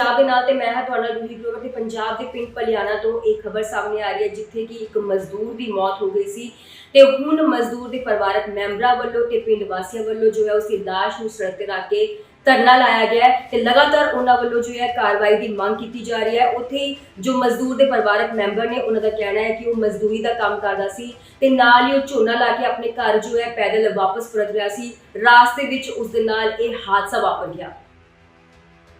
ਪੰਜਾਬ ਦੇ ਨਾਲ ਤੇ ਮੈਂ ਹਾਂ ਤੁਹਾਡਾ ਜੂਹੀ ਗਰੋਵਰ ਤੇ ਪੰਜਾਬ ਦੇ ਪਿੰਡ ਪਲਿਆਣਾ ਤੋਂ ਇੱਕ ਖਬਰ ਸਾਹਮਣੇ ਆ ਰਹੀ ਹੈ, ਜਿੱਥੇ ਕਿ ਇੱਕ ਮਜ਼ਦੂਰ ਦੀ ਮੌਤ ਹੋ ਗਈ ਸੀ ਤੇ ਹੁਣ ਮਜ਼ਦੂਰ ਦੇ ਪਰਿਵਾਰਕ ਮੈਂਬਰਾਂ ਵੱਲੋਂ ਤੇ ਪਿੰਡ ਵਾਸੀਆਂ ਵੱਲੋਂ ਜੋ ਹੈ ਉਸ ਦੀ ਲਾਸ਼ ਨੂੰ ਸੜਕ ਤੇ ਰੱਖ ਕੇ ਧਰਨਾ ਲਾਇਆ ਗਿਆ ਤੇ ਲਗਾਤਾਰ ਉਹਨਾਂ ਵੱਲੋਂ ਜੋ ਹੈ ਕਾਰਵਾਈ ਦੀ ਮੰਗ ਕੀਤੀ ਜਾ ਰਹੀ ਹੈ। ਉੱਥੇ ਜੋ ਮਜ਼ਦੂਰ ਦੇ ਪਰਿਵਾਰਕ ਮੈਂਬਰ ਨੇ ਉਹਨਾਂ ਦਾ ਕਹਿਣਾ ਹੈ ਕਿ ਉਹ ਮਜ਼ਦੂਰੀ ਦਾ ਕੰਮ ਕਰਦਾ ਸੀ ਤੇ ਨਾਲ ਹੀ ਉਹ ਝੋਨਾ ਲਾ ਕੇ ਆਪਣੇ ਘਰ ਜੋ ਹੈ ਪੈਦਲ ਵਾਪਸ ਪਰਤ ਰਿਹਾ ਸੀ। ਰਾਸਤੇ ਵਿੱਚ ਉਸ ਦੇ ਨਾਲ ਇਹ ਹਾਦਸਾ ਵਾਪਰ ਗਿਆ।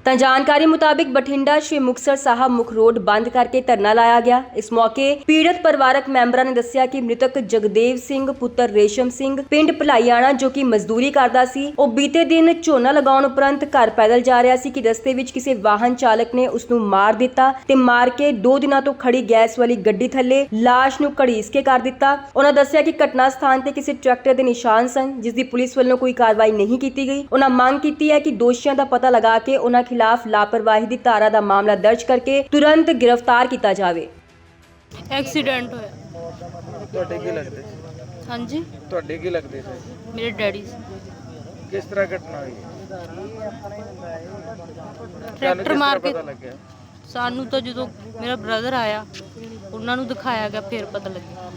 ਤਾਂ ਜਾਣਕਾਰੀ ਮੁਤਾਬਿਕ ਬਠਿੰਡਾ ਸ਼੍ਰੀ ਮੁਕਤਸਰ ਸਾਹਿਬ ਮੁੱਖ ਰੋਡ ਬੰਦ ਕਰਕੇ ਧਰਨਾ ਲਾਇਆ ਗਿਆ। ਇਸ ਮੌਕੇ ਪੀੜਤ ਪਰਿਵਾਰਕ ਮੈਂਬਰਾਂ ਨੇ ਦੱਸਿਆ ਕਿ ਮ੍ਰਿਤਕ ਜਗਦੇਵ ਸਿੰਘ, ਪੁੱਤਰ ਰੇਸ਼ਮ ਸਿੰਘ, ਪਿੰਡ ਭਲਾਈਆਣਾ ਜੋ ਕਿ ਮਜ਼ਦੂਰੀ ਕਰਦਾ ਸੀ, ਉਹ ਬੀਤੇ ਦਿਨ ਝੋਨਾ ਲਗਾਉਣ ਉਪਰੰਤ ਘਰ ਪੈਦਲ ਜਾ ਰਿਹਾ ਸੀ ਕਿ ਰਸਤੇ ਵਿੱਚ ਕਿਸੇ ਵਾਹਨ ਚਾਲਕ ਨੇ ਉਸ ਨੂੰ ਮਾਰ ਦਿੱਤਾ ਤੇ ਮਾਰ ਕੇ 2 ਦਿਨਾਂ ਤੋਂ ਖੜੀ ਗੈਸ ਵਾਲੀ ਗੱਡੀ ਥੱਲੇ ਲਾਸ਼ ਨੂੰ ਘੜੀਸ ਕੇ ਕਰ ਦਿੱਤਾ। ਉਹਨਾਂ ਦੱਸਿਆ ਕਿ ਘਟਨਾ ਸਥਾਨ ਤੇ ਕਿਸੇ ਟਰੈਕਟਰ ਦੇ ਨਿਸ਼ਾਨ ਸਨ, ਜਿਸ ਦੀ ਪੁਲਿਸ ਵੱਲੋਂ ਕੋਈ ਕਾਰਵਾਈ ਨਹੀਂ ਕੀਤੀ ਗਈ। ਉਹਨਾਂ ਮੰਗ ਕੀਤੀ ਹੈ ਕਿ ਦੋਸ਼ੀਆਂ ਦਾ ਪਤਾ ਲਗਾ ਕੇ ਉਹਨਾਂ ਖਿਲਾਫ ਲਾਪਰਵਾਹੀ ਦੀ ਧਾਰਾ ਦਾ ਮਾਮਲਾ ਦਰਜ ਕਰਕੇ ਤੁਰੰਤ ਗ੍ਰਿਫਤਾਰ ਕੀਤਾ ਜਾਵੇ। ਐਕਸੀਡੈਂਟ ਹੋਇਆ। ਤੁਹਾਡੇ ਕੀ ਲੱਗਦੇ? ਸੀ ਹਾਂਜੀ। ਤੁਹਾਡੇ ਕੀ ਲੱਗਦੇ ਸੀ? ਮੇਰੇ ਡੈਡੀ ਸੀ। ਕਿਸ ਤਰ੍ਹਾਂ ਘਟਨਾ ਹੋਈ? ਤੁਹਾਨੂੰ ਟਰੈਕਟਰ ਕਿਸ ਮਾਰ ਤਰ੍ਹਾਂ ਕੇ ਪਤਾ ਲੱਗਿਆ? ਸਾਨੂੰ ਤਾਂ ਜਦੋਂ ਮੇਰਾ ਬ੍ਰਦਰ ਆਇਆ ਉਹਨਾਂ ਨੂੰ ਦਿਖਾਇਆ ਗਿਆ ਫਿਰ ਪਤਾ ਲੱਗਿਆ।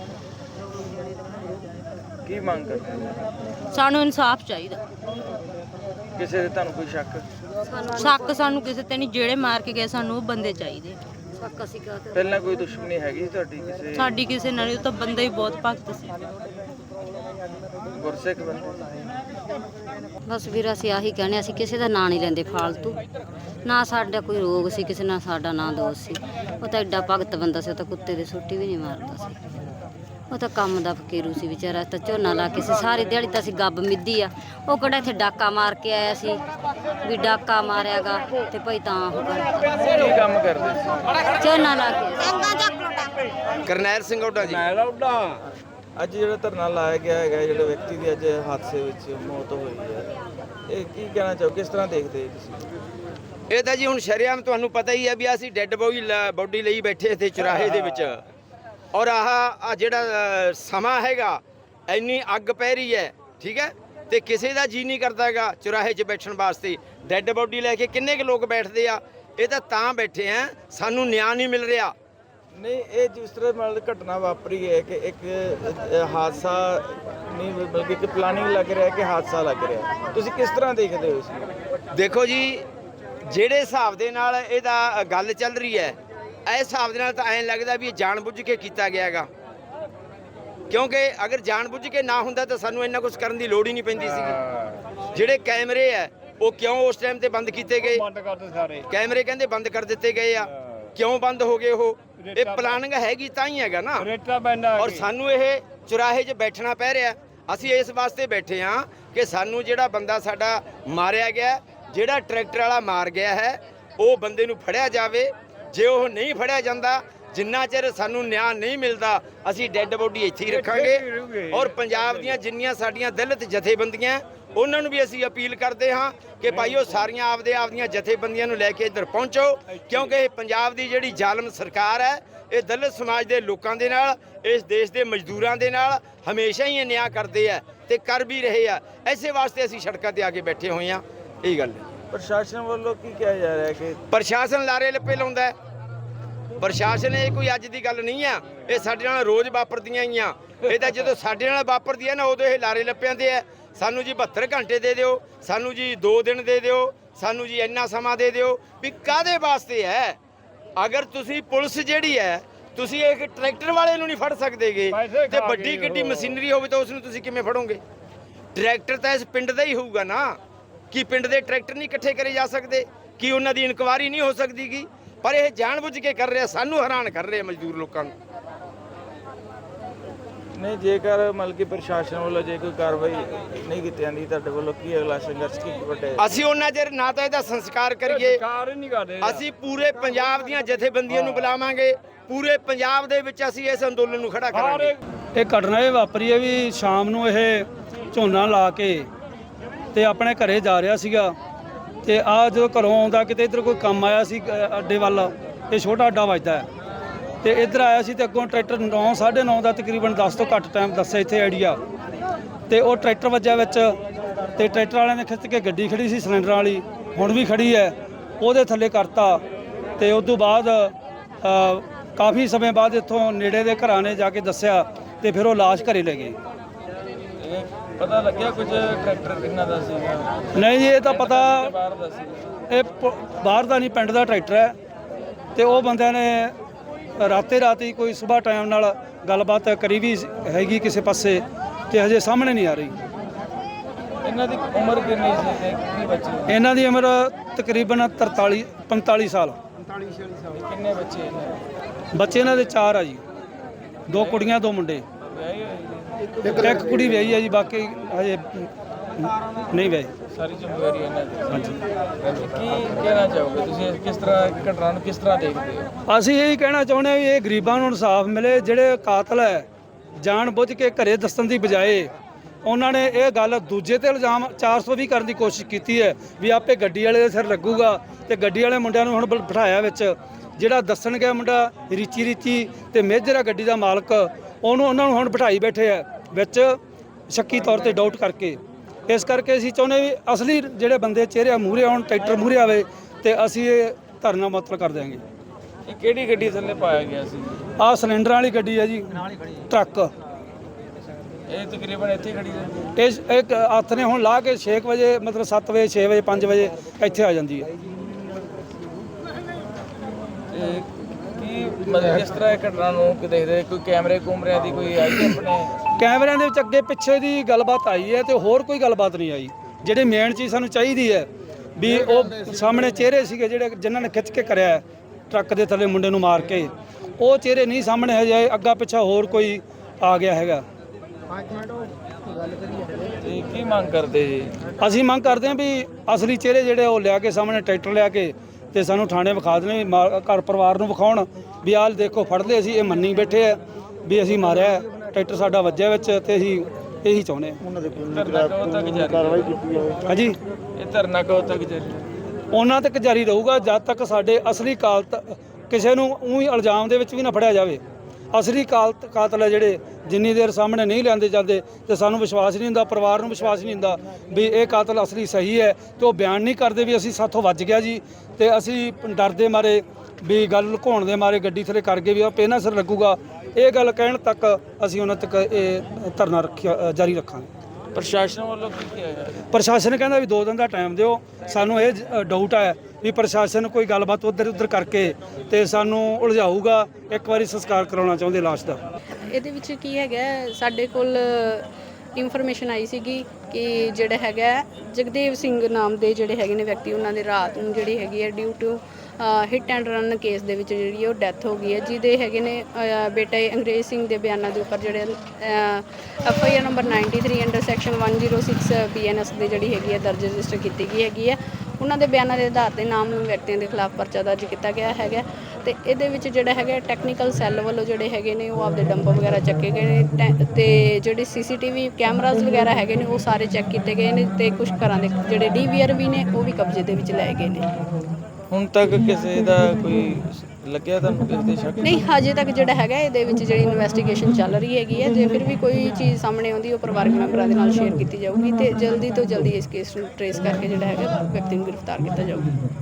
ਕੀ ਮੰਗ ਕਰਦੇ ਹੋ? ਸਾਨੂੰ ਇਨਸਾਫ ਚਾਹੀਦਾ। ਕਿਸੇ ਦੇ ਤੁਹਾਨੂੰ ਕੋਈ ਸ਼ੱਕ? ਸ਼ੱਕ ਸਾਨੂੰ ਕਿਸੇ ਤੇ ਨਹੀਂ ਜਿਹੜੇ ਮਾਰ ਕੇ ਗਏ ਸਾਨੂੰ ਉਹ ਬੰਦੇ ਚਾਹੀਦੇ ਪਹਿਲਾਂ ਕੋਈ ਦੁਸ਼ਮਣੀ ਹੈਗੀ ਸੀ ਤੁਹਾਡੀ ਕਿਸੇ? ਸਾਡੀ ਕਿਸੇ ਨਾਲ ਨਹੀਂ, ਉਹ ਤਾਂ ਬੰਦਾ ਹੀ ਬਹੁਤ ਭਗਤ ਸੀ। ਗੁਰਸਿੱਖ ਬੰਦੇ? ਬਸ ਵੀਰ ਅਸੀਂ ਆਹੀ ਕਹਿੰਦੇ ਅਸੀਂ ਕਿਸੇ ਦਾ ਨਾਂ ਨਹੀਂ ਲੈਂਦੇ ਫਾਲਤੂ। ਨਾ ਸਾਡਾ ਕੋਈ ਰੋਗ ਸੀ ਕਿਸੇ ਨਾਲ ਸਾਡਾ ਨਾਂ ਦੋਸ਼ ਸੀ। ਉਹ ਤਾਂ ਐਡਾ ਭਗਤ ਬੰਦਾ ਸੀ ਉਹ ਤਾਂ ਕੁੱਤੇ ਦੀ ਸੁੱਟੀ ਵੀ ਨਹੀਂ ਮਾਰਦਾ ਸੀ। ਉਹ ਤਾਂ ਕੰਮ ਦਾ ਫਕੀਰੂ ਸੀ ਵਿਚਾਰਾ ਤਾਂ ਝੋਨਾ ਲਾ ਕੇ ਸੀ। ਸਾਰੀ ਦਿਹਾੜੀ ਤਾਂ ਅਸੀਂ ਗੱਬ ਮਿੱਦੀ ਆ। ਉਹ ਕਿਹੜਾ ਇੱਥੇ ਡਾਕਾ ਮਾਰ ਕੇ ਆਇਆ ਸੀ ਵੀ ਡਾਕਾ ਮਾਰਿਆਗਾ ਤੇ ਭਾਈ ਤਾਂ ਉਹ ਕਰਤਾ। ਕੀ ਕੰਮ ਕਰਦੇ ਸੀ? ਝੋਨਾ ਲਾ ਕੇ। ਕਰਨੈਲ ਸਿੰਘ ਓਡਾ ਜੀ। ਅੱਜ ਜਿਹੜਾ ਧਰਨਾ ਲਾਇਆ ਗਿਆ ਹੈਗਾ ਜਿਹੜੇ ਵਿਅਕਤੀ ਦੀ ਅੱਜ ਹਾਦਸੇ ਵਿੱਚ ਮੌਤ ਹੋਈ ਹੈ ਇਹ ਕੀ ਕਹਿਣਾ ਚਾਹੋ ਕਿਸ ਤਰ੍ਹਾਂ ਦੇਖਦੇ ਹੋ ਤੁਸੀਂ? ਇਹ ਤਾਂ ਜੀ ਹੁਣ ਸ਼ਰਿਆਮ ਤੁਹਾਨੂੰ ਪਤਾ ਹੀ ਹੈ ਵੀ ਅਸੀਂ ਡੈੱਡ ਬੋਡੀ ਬੋਡੀ ਲਈ ਬੈਠੇ ਇੱਥੇ ਚੁਰਾਹੇ ਦੇ ਵਿੱਚ। ਔਰ ਆਹ ਆ ਜਿਹੜਾ ਸਮਾਂ ਹੈਗਾ ਇੰਨੀ ਅੱਗ ਪੈ ਰਹੀ ਹੈ ਠੀਕ ਹੈ? ਤੇ ਕਿਸੇ ਦਾ ਜੀ ਨਹੀਂ ਕਰਦਾ ਹੈਗਾ ਚੁਰਾਹੇ 'ਚ ਬੈਠਣ ਵਾਸਤੇ। ਡੈੱਡ ਬੋਡੀ ਲੈ ਕੇ ਕਿੰਨੇ ਕੁ ਲੋਕ ਬੈਠਦੇ ਆ? ਇਹ ਤਾਂ ਤਾਂ ਬੈਠੇ ਆ ਸਾਨੂੰ ਨਿਆਂ ਨਹੀਂ ਮਿਲ ਰਿਹਾ। ਨਹੀਂ ਇਹ ਜਿਸ ਤਰ੍ਹਾਂ ਮਤਲਬ ਘਟਨਾ ਵਾਪਰੀ ਹੈ ਕਿ ਇੱਕ ਹਾਦਸਾ ਨਹੀਂ ਬਲਕਿ ਇੱਕ ਪਲਾਨਿੰਗ ਲੱਗ ਰਿਹਾ ਕਿ ਹਾਦਸਾ ਲੱਗ ਰਿਹਾ। ਤੁਸੀਂ ਕਿਸ ਤਰ੍ਹਾਂ ਦੇਖਦੇ ਹੋ ਇਸ ਨੂੰ? ਦੇਖੋ ਜੀ ਜਿਹੜੇ ਹਿਸਾਬ ਦੇ ਨਾਲ ਇਹਦਾ ਗੱਲ ਚੱਲ ਰਹੀ ਹੈ ਇਹ ਹਿਸਾਬ ਦੇ ਨਾਲ ਤਾਂ ਐਂ ਲੱਗਦਾ ਵੀ ਇਹ ਜਾਣਬੁੱਝ ਕੇ ਕੀਤਾ ਗਿਆ ਹੈਗਾ। ਕਿਉਂਕਿ ਅਗਰ ਜਾਣਬੁੱਝ ਕੇ ਨਾ ਹੁੰਦਾ ਤਾਂ ਸਾਨੂੰ ਇੰਨਾ ਕੁਝ ਕਰਨ ਦੀ ਲੋੜ ਹੀ ਨਹੀਂ ਪੈਂਦੀ ਸੀਗੀ। ਜਿਹੜੇ ਕੈਮਰੇ ਆ ਉਹ ਕਿਉਂ ਉਸ ਟਾਈਮ ਤੇ ਬੰਦ ਕੀਤੇ ਗਏ? ਬੰਦ ਕਰਦੇ ਸਾਰੇ। ਕੈਮਰੇ ਕਹਿੰਦੇ ਬੰਦ ਕਰ ਦਿੱਤੇ ਗਏ ਆ। ਕਿਉਂ ਬੰਦ ਹੋ ਗਏ ਉਹ? ਇਹ ਪਲਾਨਿੰਗ ਹੈਗੀ ਤਾਂ ਹੀ ਹੈਗਾ ਨਾ। ਔਰ ਸਾਨੂੰ ਇਹ ਚੁਰਾਹੇ 'ਚ ਬੈਠਣਾ ਪੈ ਰਿਹਾ। ਅਸੀਂ ਇਸ ਵਾਸਤੇ ਬੈਠੇ ਹਾਂ ਕਿ ਸਾਨੂੰ ਜਿਹੜਾ ਬੰਦਾ ਸਾਡਾ ਮਾਰਿਆ ਗਿਆ ਜਿਹੜਾ ਟਰੈਕਟਰ ਵਾਲਾ ਮਾਰ ਗਿਆ ਹੈ ਉਹ ਬੰਦੇ ਨੂੰ ਫੜਿਆ ਜਾਵੇ। ਜੇ ਉਹ ਨਹੀਂ ਫੜਿਆ ਜਾਂਦਾ ਜਿੰਨਾ ਚਿਰ ਸਾਨੂੰ ਨਿਆਂ ਨਹੀਂ ਮਿਲਦਾ ਅਸੀਂ ਡੈੱਡ ਬੋਡੀ ਇੱਥੇ ਹੀ ਰੱਖਾਂਗੇ। ਔਰ ਪੰਜਾਬ ਦੀਆਂ ਜਿੰਨੀਆਂ ਸਾਡੀਆਂ ਦਲਿਤ ਜਥੇਬੰਦੀਆਂ ਉਹਨਾਂ ਨੂੰ ਵੀ ਅਸੀਂ ਅਪੀਲ ਕਰਦੇ ਹਾਂ ਕਿ ਭਾਈ ਉਹ ਸਾਰੀਆਂ ਆਪਦੇ ਆਪਦੀਆਂ ਜਥੇਬੰਦੀਆਂ ਨੂੰ ਲੈ ਕੇ ਇੱਧਰ ਪਹੁੰਚੋ ਕਿਉਂਕਿ ਇਹ ਪੰਜਾਬ ਦੀ ਜਿਹੜੀ ਜ਼ਾਲਮ ਸਰਕਾਰ ਹੈ ਇਹ ਦਲਿਤ ਸਮਾਜ ਦੇ ਲੋਕਾਂ ਦੇ ਨਾਲ ਇਸ ਦੇਸ਼ ਦੇ ਮਜ਼ਦੂਰਾਂ ਦੇ ਨਾਲ ਹਮੇਸ਼ਾ ਹੀ ਇਹ ਨਿਆਂ ਕਰਦੇ ਆ ਤੇ ਕਰ ਵੀ ਰਹੇ ਆ। ਐਸੇ ਵਾਸਤੇ ਅਸੀਂ ਸੜਕਾਂ ਤੇ ਆ ਕੇ ਬੈਠੇ ਹੋਏ ਆ ਇਹ ਗੱਲ ਹੈ। ਪ੍ਰਸ਼ਾਸਨ ਵੱਲੋਂ ਕੀ ਕਿਹਾ ਜਾ ਰਿਹਾ ਕਿ ਪ੍ਰਸ਼ਾਸਨ ਲਾਰੇ ਲੱਪੇ ਲਾਉਂਦਾ ਹੈ। ਪ੍ਰਸ਼ਾਸਨ ਇਹ ਕੋਈ ਅੱਜ ਦੀ ਗੱਲ ਨਹੀਂ ਆ। ਇਹ ਸਾਡੇ ਨਾਲ ਰੋਜ਼ ਵਾਪਰਦੀਆਂ ਹੀ ਆ। ਇਹ ਤਾਂ ਜਦੋਂ ਸਾਡੇ ਨਾਲ ਵਾਪਰਦੀ ਹੈ ਨਾ ਉਦੋਂ ਇਹ ਲਾਰੇ ਲੱਪਿਆਂ ਤੇ ਹੈ ਸਾਨੂੰ ਜੀ 72 ਘੰਟੇ ਦੇ ਦਿਓ ਸਾਨੂੰ ਜੀ 2 ਦਿਨ ਦੇ ਦਿਓ ਸਾਨੂੰ ਜੀ ਇੰਨਾ ਸਮਾਂ ਦੇ ਦਿਓ ਵੀ ਕਾਦੇ ਵਾਸਤੇ ਹੈ? ਅਗਰ ਤੁਸੀਂ ਪੁਲਿਸ ਜਿਹੜੀ ਹੈ ਤੁਸੀਂ ਇੱਕ ਟਰੈਕਟਰ ਵਾਲੇ ਨੂੰ ਨਹੀਂ ਫੜ ਸਕਦੇਗੇ। ਤੇ ਵੱਡੀ ਗੱਡੀ ਮਸ਼ੀਨਰੀ ਹੋਵੇ ਤਾਂ ਉਸ ਨੂੰ ਤੁਸੀਂ ਕਿਵੇਂ ਫੜੋਗੇ? ਟਰੈਕਟਰ ਤਾਂ ਇਸ ਪਿੰਡ ਦਾ ਹੀ ਹੋਊਗਾ ਨਾ। ਕੀ ਪਿੰਡ ਦੇ ਟਰੈਕਟਰ ਨਹੀਂ ਇਕੱਠੇ ਕਰੇ ਜਾ ਸਕਦੇ ਕੀ ਉਹਨਾਂ ਦੀ ਇਨਕੁਆਰੀ ਨਹੀਂ ਹੋ ਸਕਦੀਗੀ। ਪਰ ਇਹ ਜਾਣਬੁੱਝ ਕੇ ਕਰ ਰਿਹਾ ਸਾਨੂੰ ਹੈਰਾਨ ਕਰ ਰਿਹਾ ਮਜ਼ਦੂਰ ਲੋਕਾਂ ਨੂੰ। ਨਹੀਂ ਜੇਕਰ ਮਤਲਬ ਕਿ ਪ੍ਰਸ਼ਾਸਨ ਵੱਲੋਂ ਜੇ ਕੋਈ ਕਾਰਵਾਈ ਨਹੀਂ ਕੀਤੀ ਜਾਂਦੀ ਤੁਹਾਡੇ ਵੱਲੋਂ ਕੀ ਅਗਲਾ ਸੰਘਰਸ਼ ਕੀ ਵੱਡੇ ਅਸੀਂ ਉਹਨਾਂ ਚਿਰ ਨਾ ਤਾਂ ਇਹਦਾ ਸੰਸਕਾਰ ਕਰੀਏ। ਅਸੀਂ ਪੂਰੇ ਪੰਜਾਬ ਦੀਆਂ ਜਥੇਬੰਦੀਆਂ ਨੂੰ ਬੁਲਾਵਾਂਗੇ। ਪੂਰੇ ਪੰਜਾਬ ਦੇ ਵਿੱਚ ਅਸੀਂ ਇਸ ਅੰਦੋਲਨ ਨੂੰ ਖੜਾ ਕਰਾਂਗੇ। ਇਹ ਘਟਨਾ ਇਹ ਵਾਪਰੀ ਹੈ ਵੀ ਸ਼ਾਮ ਨੂੰ ਇਹ ਝੋਨਾ ਲਾ ਕੇ ਤੇ ਆਪਣੇ ਘਰੇ ਜਾ ਰਿਹਾ ਸੀਗਾ ਤੇ ਆ ਜਦੋਂ ਘਰੋਂ ਆਉਂਦਾ ਕਿਤੇ ਇੱਧਰ ਕੋਈ ਕੰਮ ਆਇਆ ਸੀ ਅ, ਅੱਡੇ ਵੱਲ ਇਹ ਛੋਟਾ ਅੱਡਾ ਵੱਜਦਾ ਹੈ। ਤੇ ਇੱਧਰ ਆਇਆ ਸੀ ਤੇ ਅੱਗੋਂ ਟਰੈਕਟਰ 9 9:30 ਦਾ ਤਕਰੀਬਨ 10 ਤੋਂ ਘੱਟ ਟਾਈਮ ਦੱਸਿਆ ਇੱਥੇ ਆਈਡੀਆ ਤੇ ਉਹ ਟਰੈਕਟਰ ਵੱਜਿਆ ਵਿੱਚ ਤੇ ਟਰੈਕਟਰ ਵਾਲਿਆਂ ਨੇ ਖਿੱਚ ਕੇ ਗੱਡੀ ਖੜੀ ਸੀ ਸਿਲੰਡਰ ਵਾਲੀ ਹੁਣ ਵੀ ਖੜੀ ਹੈ। ਉਹਦੇ ਥੱਲੇ ਕਰਤਾ ਤੇ ਉਸ ਤੋਂ ਬਾਅਦ ਅ, ਕਾਫੀ ਸਮੇਂ ਬਾਅਦ ਇੱਥੋਂ ਨੇੜੇ ਦੇ ਘਰਾਂ ਨੇ ਜਾ ਕੇ ਦੱਸਿਆ ਤੇ ਫਿਰ ਉਹ ਲਾਸ਼ ਘਰੇ ਲੈ ਗਏ। ਪਤਾ ਲੱਗਿਆ ਕੁਝ ਟਰੈਕਟਰ ਕਿੰਨਾ ਦਾ ਸੀਗਾ? ਨਹੀਂ ਜੀ ਇਹ ਤਾਂ ਪਤਾ ਬਾਹਰ ਦਾ ਸੀਗਾ। ਇਹ ਪ- ਬਾਹਰ ਦਾ ਨਹੀਂ ਪਿੰਡ ਦਾ ਟਰੈਕਟਰ ਹੈ। ਤੇ ਉਹ ਬੰਦਿਆਂ ਨੇ ਰਾਤੇ ਰਾਤੀ ਕੋਈ ਸਵੇਰ ਟਾਈਮ ਨਾਲ ਗੱਲਬਾਤ ਕਰੀ ਵੀ ਹੈਗੀ ਕਿਸੇ ਪਾਸੇ ਤੇ ਹਜੇ ਸਾਹਮਣੇ ਨਹੀਂ ਆ ਰਹੀ। ਇਹਨਾਂ ਦੀ ਉਮਰ ਕਿੰਨੀ ਸੀ ਤੇ ਕਿੰਨੀ ਬੱਚੇ ਇਹਨਾਂ ਦੀ ਉਮਰ ਤਕਰੀਬਨ 43 45 ਸਾਲ। ਕਿੰਨੇ ਬੱਚੇ ਇਹਨਾਂ ਦੇ? ਬੱਚੇ ਇਹਨਾਂ ਦੇ ਚਾਰ ਆ ਜੀ। ਦੋ ਕੁੜੀਆਂ ਦੋ ਮੁੰਡੇ। ਵਿਆਹੇ ਹੋਏ ਜੀ? ਇੱਕ ਕੁੜੀ ਵਿਆਹੀ ਆ ਜੀ ਬਾਕੀ ਹਜੇ ਨਹੀਂ ਵਿਆਹੀ। ਸਾਰੀ ਜ਼ਿੰਮੇਵਾਰੀ ਇਹਨਾਂ ਦੀ। ਹਾਂਜੀ। ਕੀ ਕਹਿਣਾ ਚਾਹੋਗੇ? ਤੁਸੀਂ ਕਿਸ ਤਰ੍ਹਾਂ ਘਟਨਾ ਨੂੰ ਕਿਸ ਤਰ੍ਹਾਂ ਦੇਖਦੇ ਹੋ? ਅਸੀਂ ਇਹੀ ਕਹਿਣਾ ਚਾਹੁੰਦੇ ਹਾਂ ਵੀ ਇਹ ਗਰੀਬਾਂ ਨੂੰ ਇਨਸਾਫ ਮਿਲੇ ਜਿਹੜੇ ਕਾਤਲ ਹੈ ਜਾਣ ਬੁੱਝ ਕੇ ਘਰੇ ਦੱਸਣ ਦੀ ਬਜਾਏ ਉਹਨਾਂ ਨੇ ਇਹ ਗੱਲ ਦੂਜੇ ਤੇ ਇਲਜ਼ਾਮ 420 ਕਰਨ ਦੀ ਕੋਸ਼ਿਸ਼ ਕੀਤੀ ਹੈ ਵੀ ਆਪੇ ਗੱਡੀ ਵਾਲੇ ਦੇ ਸਿਰ ਲੱਗੂਗਾ ਤੇ ਗੱਡੀ ਵਾਲੇ ਮੁੰਡਿਆਂ ਨੂੰ ਹੁਣ ਬਿਠਾਇਆ ਵਿੱਚ। ਜਿਹੜਾ ਦੱਸਣ ਗਿਆ ਮੁੰਡਾ ਰੀਚੀ ਰੀਚੀ ਤੇ ਮੇਜਰ ਆ ਗੱਡੀ ਦਾ ਮਾਲਕ ਉਹਨੂੰ ਉਹਨਾਂ ਨੂੰ ਹੁਣ ਬਿਠਾਈ ਬੈਠੇ ਆ। ਵਿੱਚ ਸ਼ੱਕੀ ਤੌਰ ਤੇ ਡਾਊਟ ਕਰਕੇ। ਇਸ ਕਰਕੇ ਅਸੀਂ ਚਾਹੁੰਦੇ ਵੀ ਅਸਲੀ ਜਿਹੜੇ ਬੰਦੇ ਚਿਹਰੇ ਮੂਹਰੇ ਆਉਣ ਟਰੈਕਟਰ ਮੂਹਰੇ ਆਵੇ ਤੇ ਅਸੀਂ ਇਹ ਧਰਨਾ ਮੁਅੱਤਲ ਕਰ ਦਿਆਂਗੇ। ਇਹ ਕਿਹੜੀ ਗੱਡੀ ਥੱਲੇ ਪਾਇਆ ਗਿਆ ਸੀ? ਆਹ ਸਿਲੰਡਰਾਂ ਵਾਲੀ ਗੱਡੀ ਹੈ ਜੀ ਟਰੱਕ। ਇਹ ਤਕਰੀਬਨ ਇੱਥੇ ਖੜੀ ਹੈ। ਇਹ ਇੱਕ ਹੱਥ ਨੇ ਹੁਣ ਲਾ ਕੇ 6 ਵਜੇ ਮਤਲਬ 7 ਵਜੇ 6 ਵਜੇ 5 ਵਜੇ ਇੱਥੇ ਆ ਜਾਂਦੀ ਹੈ। ਕੀ ਮਤਲਬ ਕਿਸ ਤਰ੍ਹਾਂ ਇਹ ਘਟਨਾ ਨੂੰ ਕਿ ਦੇਖਦੇ ਕੋਈ ਕੈਮਰੇ ਕੁਮਰਿਆਂ ਦੀ ਕੋਈ ਆਈ ਆਪਣੇ? ਕੈਮਰਿਆਂ ਦੇ ਵਿੱਚ ਅੱਗੇ ਪਿੱਛੇ ਦੀ ਗੱਲਬਾਤ ਆਈ ਹੈ ਤੇ ਹੋਰ ਕੋਈ ਗੱਲਬਾਤ ਨਹੀਂ ਆਈ। ਜਿਹੜੀ ਮੇਨ ਚੀਜ਼ ਸਾਨੂੰ ਚਾਹੀਦੀ ਹੈ ਵੀ ਉਹ ਸਾਹਮਣੇ ਚਿਹਰੇ ਸੀਗੇ ਜਿਹੜੇ ਜਿਨ੍ਹਾਂ ਨੇ ਖਿੱਚ ਕੇ ਕਰਿਆ ਟਰੱਕ ਦੇ ਥੱਲੇ ਮੁੰਡੇ ਨੂੰ ਮਾਰ ਕੇ। ਉਹ ਚਿਹਰੇ ਨਹੀਂ ਸਾਹਮਣੇ ਹਜੇ ਅੱਗਾ ਪਿੱਛਾ ਹੋਰ ਕੋਈ ਆ ਗਿਆ ਹੈਗਾ। ਤੇ ਕੀ ਮੰਗ ਕਰਦੇ ਜੀ? ਅਸੀਂ ਮੰਗ ਕਰਦੇ ਹਾਂ ਵੀ ਅਸਲੀ ਚਿਹਰੇ ਜਿਹੜੇ ਉਹ ਲਿਆ ਕੇ ਸਾਹਮਣੇ ਟਰੈਕਟਰ ਲਿਆ ਕੇ ਤੇ ਸਾਨੂੰ ਥਾਣੇ ਵਿਖਾ ਦੇਣ ਘਰ ਪਰਿਵਾਰ ਨੂੰ ਵਿਖਾਉਣ ਵੀ ਆਹ ਦੇਖੋ ਫੜਦੇ ਅਸੀਂ ਇਹ ਮੰਨੀ ਬੈਠੇ ਆ ਵੀ ਅਸੀਂ ਮਾਰਿਆ ਟਰੈਕਟਰ ਸਾਡਾ ਵੱਜਿਆ ਵਿੱਚ ਤੇ ਅਸੀਂ ਇਹੀ ਚਾਹੁੰਦੇ ਹਾਂ ਧਰਨਾ ਕਦੋਂ ਤੱਕ ਜਾਰੀ ਹੈ? ਹਾਂਜੀ ਇਹ ਧਰਨਾ ਕਦੋਂ ਤੱਕ ਜਾਰੀ? ਉਹਨਾਂ ਤੱਕ ਜਾਰੀ ਰਹੂਗਾ ਜਦ ਤੱਕ ਸਾਡੇ ਅਸਲੀ ਕਾਲਤ ਕਿਸੇ ਨੂੰ ਉਹੀ ਇਲਜ਼ਾਮ ਦੇ ਵਿੱਚ ਵੀ ਨਾ ਫੜਿਆ ਜਾਵੇ ਅਸਲੀ ਕਾਲਤ ਕਾਤਲ ਹੈ ਜਿਹੜੇ, ਜਿੰਨੀ ਦੇਰ ਸਾਹਮਣੇ ਨਹੀਂ ਲਿਆਂਦੇ ਜਾਂਦੇ ਤੇ ਸਾਨੂੰ ਵਿਸ਼ਵਾਸ ਨਹੀਂ ਹੁੰਦਾ, ਪਰਿਵਾਰ ਨੂੰ ਵਿਸ਼ਵਾਸ ਨਹੀਂ ਹੁੰਦਾ ਵੀ ਇਹ ਕਾਤਲ ਅਸਲੀ ਸਹੀ ਹੈ ਤੇ ਉਹ ਬਿਆਨ ਨਹੀਂ ਕਰਦੇ ਵੀ ਅਸੀਂ ਸਾਥੋਂ ਵੱਜ ਗਿਆ ਜੀ। ਤੇ ਅਸੀਂ ਡਰਦੇ ਮਾਰੇ ਵੀ ਗੱਲ ਲੁਕਾਉਣ ਦੇ ਮਾਰੇ ਗੱਡੀ ਥੱਲੇ ਕਰ ਗਏ ਵੀ ਉਹ ਪੇਨਾ ਸਿਰ ਲੱਗੂਗਾ। ਇਹ ਗੱਲ ਕਹਿਣ ਤੱਕ ਅਸੀਂ ਉਹਨਾਂ ਤੱਕ ਇਹ ਧਰਨਾ ਰੱਖਿਆ ਜਾਰੀ ਰੱਖਾਂਗੇ। ਪ੍ਰਸ਼ਾਸਨ ਵੱਲੋਂ ਕੀ ਕਿਹਾ ਗਿਆ ਪ੍ਰਸ਼ਾਸਨ ਕਹਿੰਦਾ ਵੀ ਦੋ ਦਿਨ ਦਾ ਟਾਈਮ ਦਿਓ। ਸਾਨੂੰ ਇਹ ਜ- ਡਾਊਟ ਹੈ ਵੀ ਪ੍ਰਸ਼ਾਸਨ ਕੋਈ ਗੱਲਬਾਤ ਉਧਰ ਉਧਰ ਕਰਕੇ ਤੇ ਸਾਨੂੰ ਉਲਝਾਊਗਾ। ਇੱਕ ਵਾਰੀ ਸੰਸਕਾਰ ਕਰਾਉਣਾ ਚਾਹੁੰਦੇ ਲਾਸ਼ ਦਾ। ਇਹਦੇ ਵਿੱਚ ਕੀ ਹੈਗਾ ਹੈ, ਸਾਡੇ ਕੋਲ ਇਨਫੋਰਮੇਸ਼ਨ ਆਈ ਸੀਗੀ ਕਿ ਜਿਹੜਾ ਹੈਗਾ ਜਗਦੇਵ ਸਿੰਘ ਨਾਮ ਦੇ ਜਿਹੜੇ ਹੈਗੇ ਨੇ ਵਿਅਕਤੀ ਉਹਨਾਂ ਦੇ ਰਾਤ ਨੂੰ ਜਿਹੜੀ ਹੈਗੀ ਹੈ due to hit and run case ਦੇ ਵਿੱਚ ਜਿਹੜੀ ਹੈ ਉਹ ਡੈਥ ਹੋ ਗਈ ਹੈ ਜਿਹਦੇ ਹੈਗੇ ਨੇ ਅ, ਬੇਟੇ ਅੰਗਰੇਜ਼ ਸਿੰਘ ਦੇ ਬਿਆਨਾਂ ਦੇ ਉੱਪਰ ਜਿਹੜੇ F I R number 93 under section 106 BNS ਦੇ ਜਿਹੜੀ ਹੈਗੀ ਹੈ ਦਰਜ ਰਜਿਸਟਰ ਕੀਤੀ ਗਈ ਹੈਗੀ ਹੈ ਉਹਨਾਂ ਦੇ ਬਿਆਨਾਂ ਦੇ ਆਧਾਰ ਤੇ ਨਾਮ ਵਿਅਕਤੀਆਂ ਦੇ ਖਿਲਾਫ ਪਰਚਾ ਦਰਜ ਕੀਤਾ ਗਿਆ ਹੈਗਾ। ਤੇ ਇਹਦੇ ਵਿੱਚ ਜਿਹੜਾ ਹੈਗਾ ਟੈਕਨੀਕਲ ਸੈੱਲ ਵੱਲੋਂ ਜਿਹੜੇ ਹੈਗੇ ਨੇ ਉਹ ਆਪਦੇ ਡੰਪ ਵਗੈਰਾ ਚੱਕੇ ਗਏ ਨੇ ਟੈ- ਤੇ ਜਿਹੜੇ ਸੀਸੀਟੀਵੀ ਕੈਮਰਾਜ਼ ਵਗੈਰਾ ਹੈਗੇ ਨੇ ਉਹ ਸਾਰੇ ਚੈੱਕ ਕੀਤੇ ਗਏ ਨੇ ਤੇ ਕੁਝ ਘਰਾਂ ਦੇ ਜਿਹੜੇ ਡੀਵੀਆਰ ਵੀ ਨੇ ਉਹ ਵੀ ਕਬਜ਼ੇ ਦੇ ਵਿੱਚ ਲਏ ਗਏ ਨੇ। ਹੁਣ ਤੱਕ ਕਿਸੇ ਦਾ ਕੋਈ ਲੱਗਿਆ ਤੁਹਾਨੂੰ ਕਿਸੇ ਦੇ ਸ਼ੱਕ? ਨਹੀਂ ਹਜੇ ਤੱਕ ਜਿਹੜਾ ਹੈਗਾ ਇਹਦੇ ਵਿੱਚ ਜਿਹੜੀ ਇਨਵੈਸਟੀਗੇਸ਼ਨ ਚੱਲ ਰਹੀ ਹੈਗੀ ਹੈ ਜੇ ਫਿਰ ਵੀ ਕੋਈ ਚੀਜ਼ ਸਾਹਮਣੇ ਆਉਂਦੀ ਉਹ ਪਰਿਵਾਰਕ ਮੈਂਬਰਾਂ ਦੇ ਨਾਲ ਸ਼ੇਅਰ ਕੀਤੀ ਜਾਊਗੀ ਤੇ ਜਲਦੀ ਤੋਂ ਜਲਦੀ ਇਸ ਕੇਸ ਨੂੰ ਟਰੇਸ ਕਰਕੇ ਜਿਹੜਾ ਹੈਗਾ ਵਿਅਕਤੀ ਨੂੰ ਗ੍ਰਿਫਤਾਰ ਕੀਤਾ ਜਾਊਗਾ।